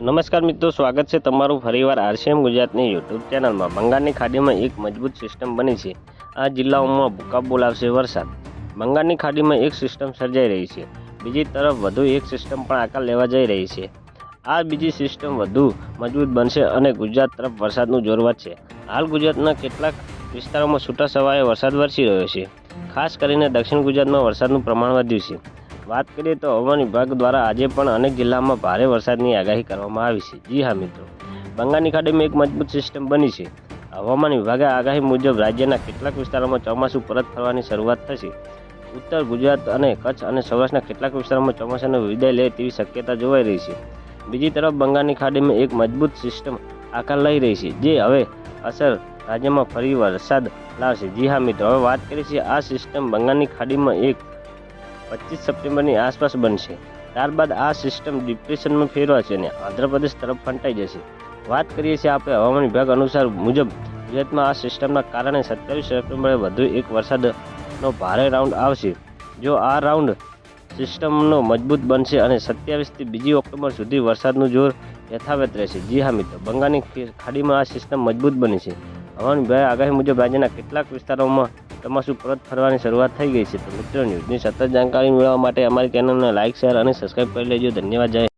નમસ્કાર મિત્રો, સ્વાગત છે તમારું ફરીવાર આરસીએમ ગુજરાતની યુટ્યુબ ચેનલમાં. બંગાળની ખાડીમાં એક મજબૂત સિસ્ટમ બની છે. આ જિલ્લાઓમાં ભૂકંપ બોલાવશે વરસાદ. બંગાળની ખાડીમાં એક સિસ્ટમ સર્જાઈ રહી છે. બીજી તરફ વધુ એક સિસ્ટમ પણ આકાર લેવા જઈ રહી છે. આ બીજી સિસ્ટમ વધુ મજબૂત બનશે અને ગુજરાત તરફ વરસાદનું જોર વધશે. હાલ ગુજરાતના કેટલાક વિસ્તારોમાં છૂટા છવાયે વરસાદ વરસી રહ્યો છે. ખાસ કરીને દક્ષિણ ગુજરાતમાં વરસાદનું પ્રમાણ વધ્યું છે. વાત કરીએ તો હવામાન વિભાગ દ્વારા આજે પણ અનેક જિલ્લામાં ભારે વરસાદની આગાહી કરવામાં આવી છે. જી હા, મિત્રો. બંગાળની ખાડીમાં એક મજબૂત સિસ્ટમ બની છે. હવામાન વિભાગે આગાહી મુજબ રાજ્યના કેટલાક વિસ્તારોમાં ચોમાસું પરત ફરવાની શરૂઆત થશે. ઉત્તર ગુજરાત અને કચ્છ અને સૌરાષ્ટ્રના કેટલાક વિસ્તારોમાં ચોમાસાનો વિદાય લે તેવી શક્યતા જોવાઈ રહી છે. બીજી તરફ બંગાળની ખાડીમાં એક મજબૂત સિસ્ટમ આકાર લઈ રહી છે, જે હવે અસર રાજ્યમાં ફરી વરસાદ લાવશે. જી હા, મિત્રો. હવે વાત કરીએ છીએ આ સિસ્ટમ બંગાળની ખાડીમાં એક પચીસ સપ્ટેમ્બરની આસપાસ બનશે. ત્યારબાદ આ સિસ્ટમ ડિપ્રેશનમાં ફેરવાશે અને આંધ્રપ્રદેશ તરફ ફંટાઈ જશે. વાત કરીએ છીએ આપણે હવામાન વિભાગ અનુસાર મુજબ, ગુજરાતમાં આ સિસ્ટમના કારણે સત્યાવીસ સપ્ટેમ્બરે વધુ એક વરસાદનો ભારે રાઉન્ડ આવશે. જો આ રાઉન્ડ સિસ્ટમનો મજબૂત બનશે અને સત્યાવીસથી બીજી ઓક્ટોબર સુધી વરસાદનું જોર યથાવત રહેશે. જી હા મિત્રો, બંગાળની ખાડીમાં આ સિસ્ટમ મજબૂત બની છે. હવામાન વિભાગે આગાહી મુજબ રાજ્યના કેટલાક વિસ્તારોમાં ચોમાસું પરત ફરવાની શરૂઆત થઈ ગઈ છે. તો મિત્રો, ન્યૂઝની સતત જાણકારી મેળવવા માટે અમારી ચેનલને લાઇક શેર અને સબસ્ક્રાઈબ કરી લેજો. ધન્યવાદ, જય